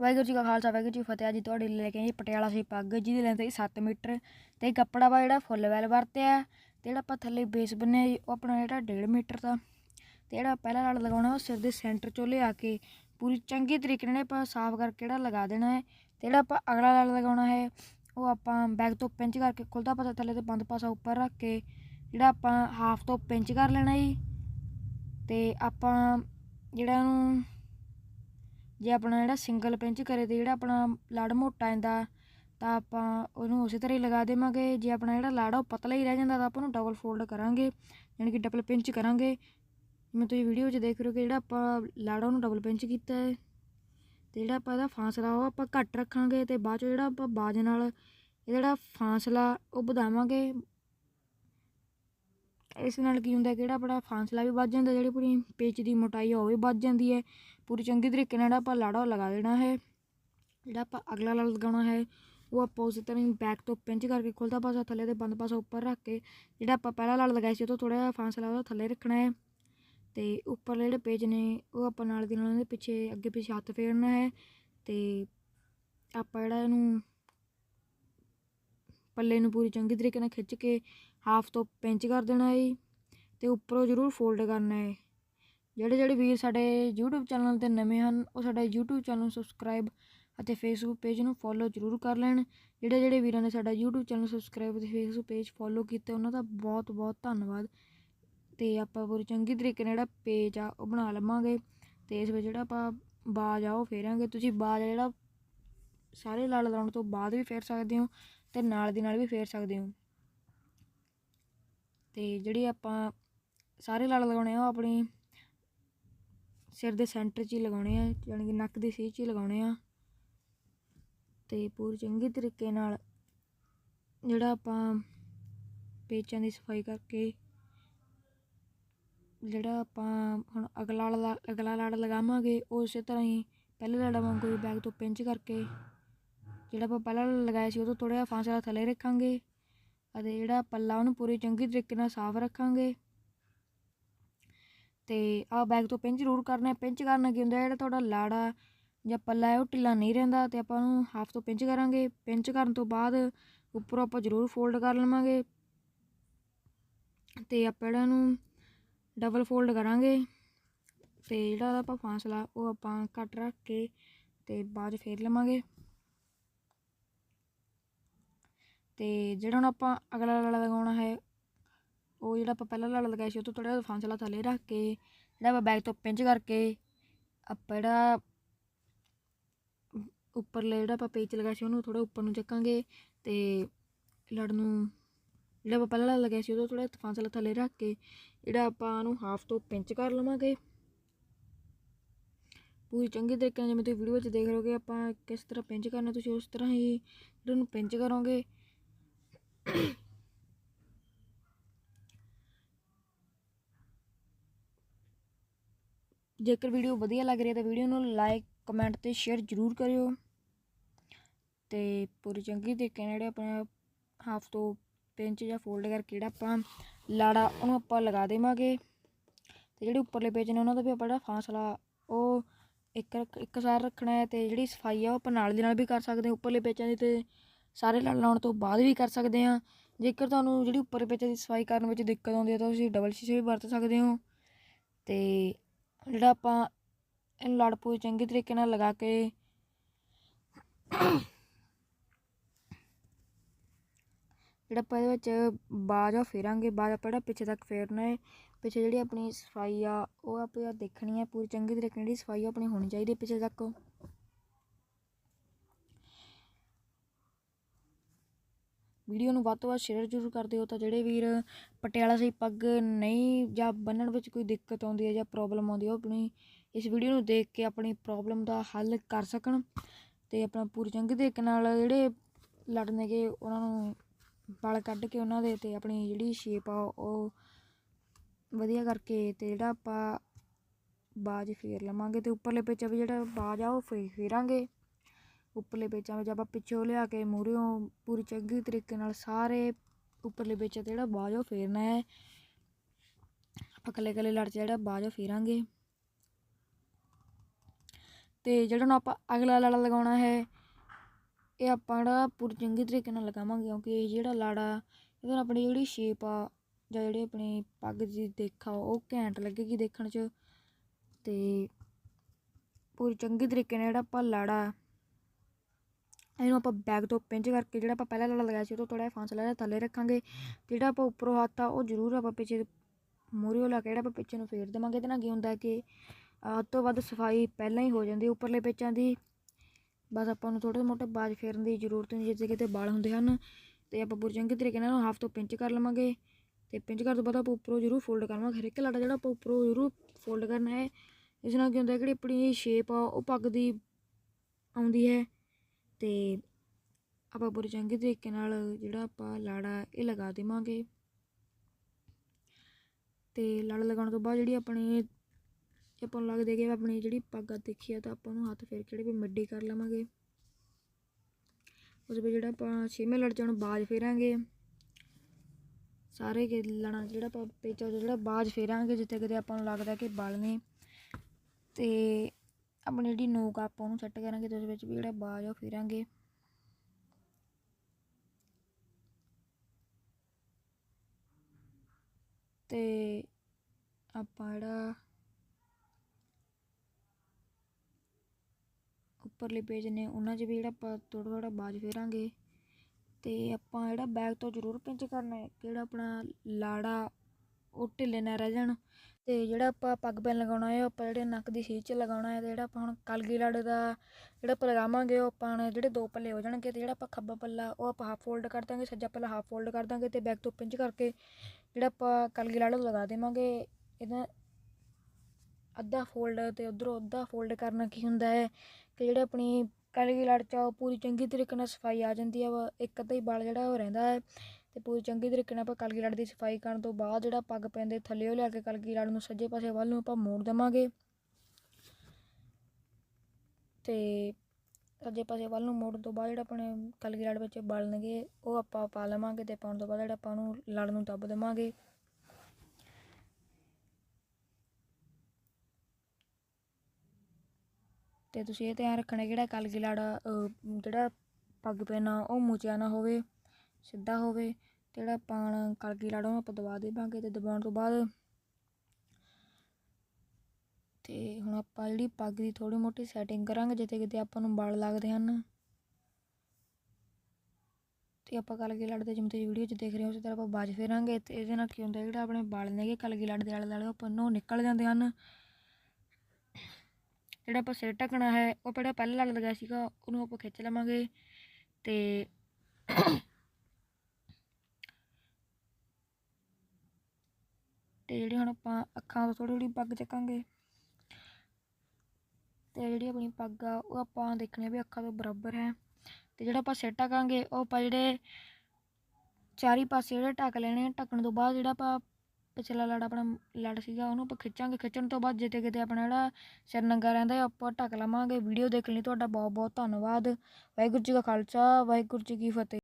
ਵਾਹਿਗੁਰੂ ਜੀ ਕਾ ਖਾਲਸਾ ਵਾਹਿਗੁਰੂ ਜੀ ਫਤਿਹ। ਜੀ ਤੁਹਾਡੇ ਲਈ ਲੈ ਕੇ ਆਏ ਪਟਿਆਲਾ ਸੀ ਪੱਗ ਜਿਹਦੀ ਲੈਂਥ ਹੈ 7 ਮੀਟਰ। ਤੇ ਕੱਪੜਾ ਵਾ ਜਿਹੜਾ ਫੁੱਲ ਵੈਲ ਵਰਤਿਆ ਤੇ ਜਿਹੜਾ ਆਪਾਂ ਥੱਲੇ ਬੇਸ ਬੰਨਿਆ ਜੀ, ਉਹ ਆਪਣਾ ਜਿਹੜਾ 1.5 ਮੀਟਰ ਦਾ। ਤੇ ਜਿਹੜਾ ਪਹਿਲਾ ਲੜ ਲਗਾਉਣਾ ਉਹ ਸਿਰ ਦੇ ਸੈਂਟਰ ਚੋਂ ਲਿਆ ਕੇ ਪੂਰੀ ਚੰਗੀ ਤਰੀਕੇ ਨਾਲ ਆਪਾਂ ਸਾਫ਼ ਕਰਕੇ ਜਿਹੜਾ ਲਗਾ ਦੇਣਾ ਹੈ। ਤੇ ਜਿਹੜਾ ਆਪਾਂ ਅਗਲਾ ਲੜ ਲਗਾਉਣਾ ਹੈ ਉਹ ਆਪਾਂ ਬੈਗ ਤੋਂ ਪਿੰਚ ਕਰਕੇ ਖੁੱਲਦਾ ਪਾਸਾ ਥੱਲੇ ਤੇ ਬੰਦ ਪਾਸਾ ਉੱਪਰ ਰੱਖ ਕੇ ਜਿਹੜਾ ਆਪਾਂ ਹਾਫ ਤੋਂ ਪਿੰਚ ਕਰ ਲੈਣਾ ਜੀ। ਤੇ ਆਪਾਂ ਜਿਹੜਾ ਉਹਨੂੰ ਜੇ ਆਪਣਾ ਜਿਹੜਾ ਸਿੰਗਲ ਪਿੰਚ ਕਰੇ ਤੇ ਜਿਹੜਾ ਆਪਣਾ ਲੜ ਮੋਟਾ ਜਾਂਦਾ ਤਾਂ ਆਪਾਂ ਉਹਨੂੰ ਉਸੇ ਤਰ੍ਹਾਂ ਹੀ ਲਗਾ ਦੇਵਾਂਗੇ। ਜੇ ਆਪਣਾ ਜਿਹੜਾ ਲੜ ਉਹ ਪਤਲਾ ਹੀ ਰਹਿ ਜਾਂਦਾ, ਤਾਂ ਆਪਾਂ ਉਹਨੂੰ ਡਬਲ ਫੋਲਡ ਕਰਾਂਗੇ, ਯਾਨੀ ਕਿ ਡਬਲ ਪਿੰਚ ਕਰਾਂਗੇ। ਜਿਵੇਂ ਤੁਸੀਂ ਵੀਡੀਓ 'ਚ ਦੇਖ ਰਹੇ ਹੋ ਕਿ ਜਿਹੜਾ ਆਪਾਂ ਲੜ ਉਹਨੂੰ ਡਬਲ ਪਿੰਚ ਕੀਤਾ ਹੈ। ਤੇ ਜਿਹੜਾ ਆਪਾਂ ਇਹਦਾ ਫਾਸਲਾ ਉਹ ਆਪਾਂ ਘੱਟ ਰੱਖਾਂਗੇ ਤੇ ਬਾਅਦ 'ਚ ਜਿਹੜਾ ਆਪਾਂ ਬਾਜ ਨਾਲ ਇਹ ਜਿਹੜਾ ਫਾਸਲਾ ਉਹ ਵਧਾਵਾਂਗੇ। ਇਸ ਨਾਲ ਕੀ ਹੁੰਦਾ ਕਿ ਜਿਹੜਾ ਆਪਣਾ ਫਾਸਲਾ ਵੀ ਵੱਧ ਜਾਂਦਾ, ਜਿਹੜੀ ਪੂਰੀ ਪੇਚ ਦੀ ਮੋਟਾਈ ਆ, ਉਹ ਵੀ ਵੱਧ ਜਾਂਦੀ ਹੈ। ਪੂਰੀ ਚੰਗੀ ਤਰੀਕੇ ਨਾਲ ਜਿਹੜਾ ਆਪਾਂ ਲਾੜਾ ਲਗਾ ਦੇਣਾ ਹੈ। ਜਿਹੜਾ ਆਪਾਂ ਅਗਲਾ ਲੜ ਲਗਾਉਣਾ ਹੈ, ਉਹ ਆਪਾਂ ਉਸੇ ਤਰ੍ਹਾਂ ਹੀ ਬੈਕ ਤੋਂ ਪਿੰਚ ਕਰਕੇ ਖੁੱਲਦਾ ਪਾਸਾ, ਥੱਲੇ ਤੇ ਬੰਦ ਪਾਸਾ ਉੱਪਰ ਰੱਖ ਕੇ, ਜਿਹੜਾ ਆਪਾਂ ਪਹਿਲਾ ਲੜ ਲਗਾਇਆ ਸੀ, ਉਹ ਤੋਂ ਥੋੜਾ ਜਿਹਾ ਫਾਸਲਾ ਉਹਦਾ ਥੱਲੇ ਰੱਖਣਾ ਹੈ। ਤੇ ਉੱਪਰ ਜਿਹੜੇ ਪੇਜ ਨੇ, ਉਹ ਆਪਾਂ ਨਾਲ ਦੀ ਨਾਲ ਉਹਦੇ ਪਿੱਛੇ, ਅੱਗੇ ਪਿੱਛੇ ਹੱਥ ਫੇਰਨਾ ਹੈ। ਤੇ ਆਪਾਂ ਜਿਹੜਾ ਇਹਨੂੰ ਪੱਲੇ ਨੂੰ ਪੂਰੀ ਚੰਗੀ ਤਰੀਕੇ ਨਾਲ ਖਿੱਚ ਕੇ ਹਾਫ ਤੋਂ ਪਿੰਚ ਕਰ ਦੇਣਾ ਹੈ ਜੀ ਤੇ ਉੱਪਰੋਂ ਜ਼ਰੂਰ ਫੋਲਡ ਕਰਨਾ ਹੈ ਜਿਹੜੇ ਜਿਹੜੇ ਵੀਰ ਸਾਡੇ YouTube ਚੈਨਲ ਤੇ ਨਵੇਂ ਹਨ, ਉਹ ਸਾਡਾ YouTube ਚੈਨਲ ਨੂੰ ਸਬਸਕ੍ਰਾਈਬ ਅਤੇ Facebook ਪੇਜ ਨੂੰ ਫੋਲੋ ਜ਼ਰੂਰ ਕਰ ਲੈਣ। ਜਿਹੜੇ ਜਿਹੜੇ ਵੀਰਾਂ ਨੇ ਸਾਡਾ YouTube ਚੈਨਲ ਸਬਸਕ੍ਰਾਈਬ ਅਤੇ Facebook ਪੇਜ ਫੋਲੋ ਕੀਤਾ, ਉਹਨਾਂ ਦਾ ਬਹੁਤ ਬਹੁਤ ਧੰਨਵਾਦ। ਤੇ ਆਪਾਂ ਪੂਰੀ ਚੰਗੀ ਤਰੀਕੇ ਨਾਲ ਜਿਹੜਾ ਪੇਜ ਆ, ਉਹ ਬਣਾ ਲਵਾਂਗੇ। ਤੇ ਇਸ ਵਿੱਚ ਜਿਹੜਾ ਆਪਾਂ ਬਾਜ ਆ, ਉਹ ਫੇਰਾਂਗੇ। ਤੁਸੀਂ ਬਾਜ ਜਿਹੜਾ ਸਾਰੇ ਲਾਲ ਲਾਉਣ ਤੋਂ ਬਾਅਦ ਵੀ ਫੇਰ ਸਕਦੇ ਹੋ। ਤੇ ਨਾਲ ਦੀ ਨਾਲ ਵੀ ਫੇਰ ਸਕਦੇ ਹੋ। ਤੇ ਜਿਹੜੀ ਆਪਾਂ ਸਾਰੇ ਲੜ ਲਗਾਉਣੇ ਆ, ਉਹ ਆਪਣੀ ਸਿਰ ਦੇ ਸੈਂਟਰ 'ਚ ਹੀ ਲਗਾਉਣੇ ਆ, ਯਾਨੀ ਕਿ ਨੱਕ ਦੀ ਸੀਹ 'ਚ ਹੀ ਲਗਾਉਣੇ ਆ। ਤੇ ਪੂਰੀ ਚੰਗੀ ਤਰੀਕੇ ਨਾਲ ਜਿਹੜਾ ਆਪਾਂ ਪੇਚਾਂ ਦੀ ਸਫ਼ਾਈ ਕਰਕੇ ਜਿਹੜਾ ਆਪਾਂ ਹੁਣ ਅਗਲਾ ਲੜ ਅਗਲਾ ਲੜ ਲਗਾਵਾਂਗੇ ਉਸੇ ਤਰ੍ਹਾਂ ਹੀ ਪਹਿਲੇ ਲੜ ਵਾਂਗੂ ਬੈਗ ਤੋਂ ਪਿੰਚ ਕਰਕੇ ਜਿਹੜਾ ਆਪਾਂ ਪਹਿਲਾਂ ਲਗਾਇਆ ਸੀ, ਉਹ ਤੋਂ ਥੋੜ੍ਹਾ ਜਿਹਾ ਫਾਸਲਾ ਥੱਲੇ ਰੱਖਾਂਗੇ ਅਤੇ ਜਿਹੜਾ ਪੱਲਾ, ਉਹਨੂੰ ਪੂਰੀ ਚੰਗੀ ਤਰੀਕੇ ਨਾਲ ਸਾਫ਼ ਰੱਖਾਂਗੇ। ਤੇ ਆ ਬੈਗ ਤੋਂ ਪਿੰਚ ਜ਼ਰੂਰ ਕਰਨਾ ਹੈ। ਪਿੰਚ ਕਰਨਾ ਕੀ ਹੁੰਦਾ ਜਿਹੜਾ ਤੁਹਾਡਾ ਲਾੜਾ ਜਾਂ ਪੱਲਾ ਹੈ, ਉਹ ਢਿੱਲਾ ਨਹੀਂ ਰਹਿੰਦਾ ਤੇ ਆਪਾਂ ਉਹਨੂੰ ਹਾਫ ਤੋਂ ਪਿੰਚ ਕਰਾਂਗੇ। ਪਿੰਚ ਕਰਨ ਤੋਂ ਬਾਅਦ ਉੱਪਰੋਂ ਆਪਾਂ ਜ਼ਰੂਰ ਫੋਲਡ ਕਰ ਲਵਾਂਗੇ ਤੇ ਆਪਾਂ ਜਿਹੜਾ ਇਹਨੂੰ ਡਬਲ ਫੋਲਡ ਕਰਾਂਗੇ ਤੇ ਜਿਹੜਾ ਆਪਾਂ ਫਾਸਲਾ, ਉਹ ਆਪਾਂ ਘੱਟ ਰੱਖ ਕੇ ਤੇ ਬਾਅਦ 'ਚ ਫੇਰ ਲਵਾਂਗੇ। ਤੇ ਜਿਹੜਾ ਹੁਣ ਆਪਾਂ ਅਗਲਾ ਲੜ ਲਗਾਉਣਾ ਹੈ, ਉਹ ਜਿਹੜਾ ਆਪਾਂ ਪਹਿਲਾਂ ਲੜ ਲਗਾਇਆ ਸੀ, ਉਹ ਤੋਂ ਥੋੜਾ ਜਿਹਾ ਫਾਸਲਾ ਥੱਲੇ ਰੱਖ ਕੇ, ਜਿਹੜਾ ਆਪਾਂ ਬੈਗ ਤੋਂ ਪਿੰਚ ਕਰਕੇ, ਆਪਾਂ ਜਿਹੜਾ ਉੱਪਰਲੇ ਜਿਹੜਾ ਆਪਾਂ ਪੇਚ ਲਗਾਇਆ ਸੀ, ਉਹਨੂੰ ਥੋੜਾ ਉੱਪਰ ਨੂੰ ਚੱਕਾਂਗੇ ਤੇ ਲੜ ਨੂੰ, ਜਿਹੜਾ ਆਪਾਂ ਪਹਿਲਾਂ ਲਗਾਇਆ ਸੀ, ਉਹਦਾ ਥੋੜਾ ਫਾਂਸਲਾ ਥੱਲੇ ਰੱਖ ਕੇ, ਜਿਹੜਾ ਆਪਾਂ ਉਹਨੂੰ ਹਾਫ ਤੋਂ ਪਿੰਚ ਕਰ ਲਵਾਂਗੇ। ਪੂਰੀ ਚੰਗੀ ਤਰੀਕੇ ਨਾਲ ਜਿਵੇਂ ਤੁਸੀਂ ਵੀਡੀਓ ਵਿੱਚ ਦੇਖ ਰਹੋਗੇ ਆਪਾਂ ਕਿਸ ਤਰ੍ਹਾਂ ਪਿੰਚ ਕਰਨਾ, ਤੁਸੀਂ ਉਸ ਤਰ੍ਹਾਂ ਹੀ ਜਿਹੜਾ ਇਹਨੂੰ ਪਿੰਚ ਕਰੋਗੇ। ਜੇਕਰ ਵੀਡੀਓ ਵਧੀਆ ਲੱਗ ਰਹੀ ਹੈ ਤਾਂ ਵੀਡੀਓ ਨੂੰ ਲਾਈਕ ਕਮੈਂਟ ਤੇ ਸ਼ੇਅਰ ਜ਼ਰੂਰ ਕਰਿਓ। ਤੇ ਪੂਰੀ ਚੰਗੀ ਤਰੀਕੇ ਨਾਲ ਜਿਹੜੇ ਆਪਣਾ ਹਾਫ ਤੋਂ ਪਿੰਚ ਜਾਂ ਫੋਲਡ ਕਰਕੇ ਜਿਹੜਾ ਆਪਾਂ ਲਾੜਾ ਉਹਨੂੰ ਆਪਾਂ ਲਗਾ ਦੇਵਾਂਗੇ। ਤੇ ਜਿਹੜੇ ਉੱਪਰਲੇ ਪੇਚ ਨੇ ਉਹਨਾਂ ਦਾ ਵੀ ਆਪਾਂ ਜਿਹੜਾ ਫਾਸਲਾ, ਉਹ ਇੱਕ ਰੱਖ- ਇੱਕ ਸਾਰ ਰੱਖਣਾ ਹੈ ਤੇ ਜਿਹੜੀ ਸਫ਼ਾਈ ਆ ਉਹ ਆਪਾਂ ਨਾਲ ਦੀ ਨਾਲ ਵੀ ਕਰ ਸਕਦੇ ਹਾਂ। ਉੱਪਰਲੇ ਪੇਚਾਂ ਦੀ ਤੇ ਸਾਰੇ ਲੜ ਲਾਉਣ ਤੋਂ ਬਾਅਦ ਵੀ ਕਰ ਸਕਦੇ ਹਾਂ। ਜੇਕਰ ਤੁਹਾਨੂੰ ਜਿਹੜੀ ਉੱਪਰ ਪੇਜਾਂ ਦੀ ਸਫ਼ਾਈ ਕਰਨ ਵਿੱਚ ਦਿੱਕਤ ਆਉਂਦੀ ਹੈ ਤਾਂ ਤੁਸੀਂ ਡਬਲ ਸ਼ੀਸ਼ੇ ਵੀ ਵਰਤ ਸਕਦੇ ਹੋ। ਤੇ ਜਿਹੜਾ ਆਪਾਂ ਇਹਨੂੰ ਲੜ ਪੂਰੀ ਚੰਗੀ ਤਰੀਕੇ ਨਾਲ ਲਗਾ ਕੇ ਜਿਹੜਾ ਆਪਾਂ ਇਹਦੇ ਵਿੱਚ ਬਾਜ ਫੇਰਾਂਗੇ। ਬਾਜ ਆਪਾਂ ਜਿਹੜਾ ਪਿੱਛੇ ਤੱਕ ਫੇਰਨਾ ਹੈ, ਪਿੱਛੇ ਜਿਹੜੀ ਆਪਣੀ ਸਫ਼ਾਈ ਆ, ਉਹ ਆਪਾਂ ਦੇਖਣੀ ਹੈ। ਪੂਰੀ ਚੰਗੀ ਤਰੀਕੇ ਨਾਲ ਜਿਹੜੀ ਸਫ਼ਾਈ ਆ ਆਪਣੀ ਹੋਣੀ ਚਾਹੀਦੀ ਹੈ ਪਿੱਛੇ ਤੱਕ। ਵੀਡੀਓ ਨੂੰ ਵੱਧ ਤੋਂ ਵੱਧ ਸ਼ੇਅਰ ਜ਼ਰੂਰ ਕਰ ਦਿਓ ਤਾਂ ਜਿਹੜੇ ਵੀਰ ਪਟਿਆਲਾ ਸਹੀ ਪੱਗ ਨਹੀਂ ਜਾਂ ਬੰਨਣ ਵਿੱਚ ਕੋਈ ਦਿੱਕਤ ਆਉਂਦੀ ਹੈ ਜਾਂ ਪ੍ਰੋਬਲਮ ਆਉਂਦੀ ਹੈ, ਉਹ ਆਪਣੀ ਇਸ ਵੀਡੀਓ ਨੂੰ ਦੇਖ ਕੇ ਆਪਣੀ ਪ੍ਰੋਬਲਮ ਦਾ ਹੱਲ ਕਰ ਸਕਣ ਤੇ ਆਪਣਾ ਪੂਰੀ ਚੰਗੀ ਤਰੀਕੇ ਨਾਲ ਜਿਹੜੇ ਲੜਨਗੇ ਉਹਨਾਂ ਨੂੰ ਵਲ ਕੱਢ ਕੇ ਉਹਨਾਂ ਦੇ ਤੇ ਆਪਣੀ ਜਿਹੜੀ ਸ਼ੇਪ ਆ ਉਹ ਵਧੀਆ ਕਰਕੇ ਤੇ ਜਿਹੜਾ ਆਪਾਂ ਬਾਜ ਫੇਰ ਲਵਾਂਗੇ ਤੇ ਉੱਪਰਲੇ ਪੇਚਾਂ ਵੀ ਜਿਹੜਾ ਬਾਜ ਆ ਉਹ ਫੇ, ਫੇਰਾਂਗੇ। ਉੱਪਰਲੇ ਪੇਚਾਂ ਵਿੱਚ ਆਪਾਂ ਪਿੱਛੋਂ ਲਿਆ ਕੇ ਮੂਹਰਿਓਂ ਪੂਰੀ ਚੰਗੀ ਤਰੀਕੇ ਨਾਲ ਸਾਰੇ ਉੱਪਰਲੇ ਪੇਚਾਂ ਤੇ ਜਿਹੜਾ ਬਾਜ ਫੇਰਨਾ ਹੈ, ਆਪਾਂ ਕੱਲੇ ਕੱਲੇ ਲੜ 'ਚ ਜਿਹੜਾ ਬਾਜ ਫੇਰਾਂਗੇ। ਤੇ ਜਿਹੜਾ ਹੁਣ ਆਪਾਂ ਅਗਲਾ ਲਾੜਾ ਲਗਾਉਣਾ ਹੈ, ਇਹ ਆਪਾਂ ਜਿਹੜਾ ਪੂਰੀ ਚੰਗੀ ਤਰੀਕੇ ਨਾਲ ਲਗਾਵਾਂਗੇ ਕਿਉਂਕਿ ਇਹ ਜਿਹੜਾ ਲਾੜਾ ਇਹਦੇ ਨਾਲ ਆਪਣੀ ਜਿਹੜੀ ਸ਼ੇਪ ਆ ਜਾਂ ਜਿਹੜੀ ਆਪਣੀ ਪੱਗ ਦੀ ਦਿੱਖ ਆ, ਉਹ ਘੈਂਟ ਲੱਗੇਗੀ ਦੇਖਣ 'ਚ। ਤੇ ਪੂਰੀ ਚੰਗੀ ਤਰੀਕੇ ਨਾਲ ਜਿਹੜਾ ਆਪਾਂ ਲਾੜਾ ਇਹਨੂੰ ਆਪਾਂ ਬੈਕ ਤੋਂ ਪਿੰਚ ਕਰਕੇ ਜਿਹੜਾ ਆਪਾਂ ਪਹਿਲਾਂ ਲਾੜਾ ਲਗਾਇਆ ਸੀ ਉਹ ਤੋਂ ਥੋੜ੍ਹਾ ਜਿਹਾ ਫਾਸਲਾ ਥੱਲੇ ਰੱਖਾਂਗੇ। ਜਿਹੜਾ ਆਪਾਂ ਉੱਪਰੋਂ ਹੱਥ ਆ, ਉਹ ਜ਼ਰੂਰ ਆਪਾਂ ਪਿੱਛੇ ਮੂਹਰੇ ਲਾ ਕੇ ਜਿਹੜਾ ਆਪਾਂ ਪਿੱਛੇ ਨੂੰ ਫੇਰ ਦੇਵਾਂਗੇ। ਇਹਦੇ ਨਾਲ ਕੀ ਹੁੰਦਾ ਕਿ ਆਹ ਤੋਂ ਵੱਧ ਸਫ਼ਾਈ ਪਹਿਲਾਂ ਹੀ ਹੋ ਜਾਂਦੀ ਉੱਪਰਲੇ ਪੇਚਾਂ ਦੀ। ਬਸ ਆਪਾਂ ਨੂੰ ਥੋੜ੍ਹੇ ਮੋਟੇ ਬਾਜ ਫੇਰਨ ਦੀ ਜ਼ਰੂਰਤ ਨਹੀਂ, ਜਿੱਥੇ ਕਿਤੇ ਵਾਲ ਹੁੰਦੇ ਹਨ। ਤੇ ਆਪਾਂ ਪੂਰੀ ਚੰਗੇ ਤਰੀਕੇ ਨਾਲ ਹਾਫ ਤੋਂ ਪਿੰਚ ਕਰ ਲਵਾਂਗੇ। ਤੇ ਪਿੰਚ ਕਰਨ ਤੋਂ ਬਾਅਦ ਆਪਾਂ ਉੱਪਰੋਂ ਜ਼ਰੂਰ ਫੋਲਡ ਕਰਵਾਂਗੇ ਹਰ ਇੱਕ ਲਾੜਾ ਜਿਹੜਾ ਆਪਾਂ ਉੱਪਰੋਂ ਜ਼ਰੂਰ ਫੋਲਡ ਕਰਨਾ ਹੈ। ਇਸ ਨਾਲ ਕੀ ਹੁੰਦਾ ਕਿ ਜਿਹੜੀ ਆਪਣੀ ਸ਼ੇਪ ਆ, ਉਹ ਪੱਗ ਦੀ ਆਉਂਦੀ ਹੈ। ਤੇ ਆਪਾਂ ਪੂਰੀ ਚੰਗੇ ਤਰੀਕੇ ਨਾਲ ਜਿਹੜਾ ਆਪਾਂ ਲਾੜਾ ਇਹ ਲਗਾ ਦੇਵਾਂਗੇ। ਤੇ ਲਾੜਾ ਲਗਾਉਣ ਤੋਂ ਬਾਅਦ ਜਿਹੜੀ ਆਪਣੀ ਆਪਾਂ ਨੂੰ ਲੱਗਦੇ ਕਿ ਆਪਣੀ ਜਿਹੜੀ ਪੱਗ ਆ ਦੇਖੀ ਆ ਤਾਂ ਆਪਾਂ ਨੂੰ ਹੱਥ ਫੇਰ ਕੇ ਜਿਹੜੀ ਵੀ ਮਿੱਡੀ ਕਰ ਲਵਾਂਗੇ। ਉਸ ਵਿੱਚ ਜਿਹੜਾ ਆਪਾਂ ਛੇਵੇਂ ਲੜ ਨੂੰ ਬਾਜ ਫੇਰਾਂਗੇ। ਸਾਰੇ ਲੜਾਂ 'ਚ ਜਿਹੜਾ ਆਪਾਂ ਪੇਚਾ ਜਿਹੜਾ ਬਾਜ ਫੇਰਾਂਗੇ ਜਿੱਥੇ ਕਿਤੇ ਆਪਾਂ ਨੂੰ ਲੱਗਦਾ ਕਿ ਬਲ ਨੇ ਤੇ ਆਪਣੀ ਜਿਹੜੀ ਨੋਕ ਆਪਾਂ ਉਹਨੂੰ ਸੈੱਟ ਕਰਾਂਗੇ ਤੇ ਉਸ ਵਿੱਚ ਵੀ ਜਿਹੜਾ ਬਾਜ ਉਹ ਫੇਰਾਂਗੇ। ਤੇ ਆਪਾਂ ਜਿਹੜਾ ਉੱਪਰਲੇ ਪੇਜ ਨੇ, ਉਹਨਾਂ 'ਚ ਵੀ ਜਿਹੜਾ ਆਪਾਂ ਥੋੜ੍ਹਾ ਥੋੜ੍ਹਾ ਬਾਜ ਫੇਰਾਂਗੇ। ਤੇ ਆਪਾਂ ਜਿਹੜਾ ਬੈਕ ਤੋਂ ਜ਼ਰੂਰ ਪਿੰਚ ਕਰਨਾ ਹੈ ਕਿ ਆਪਣਾ ਲਾੜਾ ਉਹ ਢਿੱਲੇ ਨਾ ਰਹਿ ਜਾਣ। ਤੇ ਜਿਹੜਾ ਆਪਾਂ ਪੱਗ ਪੈਨ ਲਗਾਉਣਾ ਹੈ ਆਪਾਂ ਜਿਹੜੇ ਨੱਕ ਦੀ ਸੀਟ 'ਚ ਲਗਾਉਣਾ ਹੈ, ਤੇ ਜਿਹੜਾ ਆਪਾਂ ਹੁਣ ਕਲਗੀ ਲੜ ਦਾ ਜਿਹੜਾ ਆਪਾਂ ਲਗਾਵਾਂਗੇ, ਉਹ ਆਪਾਂ ਨੇ ਜਿਹੜੇ ਦੋ ਪੱਲੇ ਹੋ ਜਾਣਗੇ, ਤੇ ਜਿਹੜਾ ਆਪਾਂ ਖੱਬਾ ਪੱਲਾ, ਉਹ ਆਪਾਂ ਹਾਫ ਫੋਲਡ ਕਰ ਦਾਂਗੇ, ਸੱਜਾ ਪੱਲਾ ਹਾਫ ਫੋਲਡ ਕਰ ਦਾਂਗੇ, ਤੇ ਬੈਕ ਤੋਂ ਪਿੰਚ ਕਰਕੇ ਜਿਹੜਾ ਆਪਾਂ ਕਲਗੀ ਲੜ ਲਗਾ ਦੇਵਾਂਗੇ। ਇਹਦਾ ਅੱਧਾ ਫੋਲਡ ਤੇ ਉਧਰੋਂ ਅੱਧਾ ਫੋਲਡ ਕਰਨਾ ਕੀ ਹੁੰਦਾ ਹੈ ਕਿ ਜਿਹੜੇ ਆਪਣੀ ਕਲਗੀ ਲੜ ਚ ਆ, ਉਹ ਪੂਰੀ ਚੰਗੀ ਤਰੀਕੇ ਨਾਲ ਸਫ਼ਾਈ ਆ ਜਾਂਦੀ ਹੈ ਵਾ ਇੱਕ ਅੱਧਾ ਹੀ ਵਾਲ ਜਿਹੜਾ ਉਹ ਰਹਿੰਦਾ ਹੈ। ਤੇ ਪੂਰੀ ਚੰਗੀ ਤਰੀਕੇ ਨਾਲ ਆਪਾਂ ਕਲਗੀ ਲੜ ਦੀ ਸਫ਼ਾਈ ਕਰਨ ਤੋਂ ਬਾਅਦ ਜਿਹੜਾ ਪੱਗ ਪੈਂਦੇ ਥੱਲੇ ਉਹ ਲਿਆ ਕੇ ਕਲਗੀ ਲੜ ਨੂੰ ਸੱਜੇ ਪਾਸੇ ਵੱਲ ਨੂੰ ਆਪਾਂ ਮੋੜ ਦੇਵਾਂਗੇ। ਤੇ ਸੱਜੇ ਪਾਸੇ ਵੱਲ ਨੂੰ ਮੋੜਨ ਤੋਂ ਬਾਅਦ ਜਿਹੜਾ ਆਪਣੇ ਕਲਗੀ ਲੜ ਵਿੱਚ ਬਲਣਗੇ, ਉਹ ਆਪਾਂ ਪਾ ਲਵਾਂਗੇ ਤੇ ਪਾਉਣ ਤੋਂ ਬਾਅਦ ਜਿਹੜਾ ਆਪਾਂ ਨੂੰ ਲੜ ਨੂੰ ਦੱਬ ਦੇਵਾਂਗੇ। ਤੇ ਤੁਸੀਂ ਇਹ ਧਿਆਨ ਰੱਖਣਾ ਜਿਹੜਾ ਕਲਗੀ ਜਿਹੜਾ ਪੱਗ ਪੈਨਾ ਉਹ ਮੁਚਿਆ ਨਾ ਹੋਵੇ। ਸਿੱਧਾ ਹੋਵੇ ਤੇ ਜਿਹੜਾ ਆਪਾਂ ਕਲਗੀ ਲਾੜਾ ਨੂੰ ਆਪਾਂ ਦਬਾ ਦੇਵਾਂਗੇ ਤੇ ਦਬਾਉਣ ਤੋਂ ਬਾਅਦ ਤੇ ਹੁਣ ਆਪਾਂ ਜਿਹੜੀ ਪੱਗ ਦੀ ਥੋੜੀ ਮੋਟੀ ਸੈਟਿੰਗ ਕਰਾਂਗੇ, ਜਿੱਥੇ ਕਿਤੇ ਆਪਾਂ ਨੂੰ ਵਾਲ ਲੱਗਦੇ ਹਨ। ਤੇ ਆਪਾਂ ਕਲਗੀ ਲੜ ਦੇ ਜਿਵੇਂ ਤੁਸੀਂ ਵੀਡੀਓ 'ਚ ਦੇਖ ਰਹੇ ਹੋ, ਉਸੇ ਤਰ੍ਹਾਂ ਆਪਾਂ ਬਾਜ ਫੇਰਾਂਗੇ ਤੇ ਇਹਦੇ ਨਾਲ ਕੀ ਹੁੰਦਾ, ਜਿਹੜਾ ਆਪਣੇ ਵਾਲ ਨੇਗੇ ਕਲਗੀ ਲੜ ਦੇ ਆਲੇ ਦੁਆਲੇ ਉਹ ਆਪਾਂ ਨੂੰ ਨਿਕਲ ਜਾਂਦੇ ਹਨ। ਜਿਹੜਾ ਆਪਾਂ ਸਿਰ ਢੱਕਣਾ ਹੈ, ਉਹ ਜਿਹੜਾ ਪਹਿਲਾਂ ਲੜ ਲਗਾਇਆ ਸੀਗਾ, ਉਹਨੂੰ ਆਪਾਂ ਖਿੱਚ ਲਵਾਂਗੇ ਤੇ ਤੇ ਜਿਹੜੀ ਹੁਣ ਆਪਾਂ ਅੱਖਾਂ ਤੋਂ ਥੋੜੀ ਥੋੜੀ ਪੱਗ ਚੱਕਾਂਗੇ ਤੇ ਜਿਹੜੀ ਆਪਣੀ ਪੱਗ ਆ, ਉਹ ਆਪਾਂ ਦੇਖਣੀ ਵੀ ਅੱਖਾਂ ਤੋਂ ਬਰਾਬਰ ਹੈ। ਤੇ ਜਿਹੜਾ ਆਪਾਂ ਸਿਰ ਢੱਕਾਂਗੇ ਉਹ ਆਪਾਂ ਜਿਹੜੇ ਚਾਰੀ ਪਾਸੇ ਜਿਹੜੇ ਢੱਕ ਲੈਣੇ ਆ, ਢੱਕਣ ਤੋਂ ਬਾਅਦ ਜਿਹੜਾ ਆਪਾਂ ਪਿਛਲਾ ਲੜ ਆਪਣਾ ਲੜ ਸੀਗਾ, ਉਹਨੂੰ ਆਪਾਂ ਖਿੱਚਾਂਗੇ। ਖਿੱਚਣ ਤੋਂ ਬਾਅਦ ਜਿੱਤੇ ਕਿਤੇ ਆਪਣਾ ਜਿਹੜਾ ਸਿਰ ਨੰਗਾ ਰਹਿੰਦਾ ਆਪਾਂ ਢੱਕ ਲਵਾਂਗੇ। ਵੀਡੀਓ ਦੇਖਣ ਲਈ ਤੁਹਾਡਾ ਬਹੁਤ ਬਹੁਤ ਧੰਨਵਾਦ। ਵਾਹਿਗੁਰੂ ਜੀ ਕਾ ਖਾਲਸਾ, ਵਾਹਿਗੁਰੂ ਜੀ ਕੀ ਫਤਿਹ।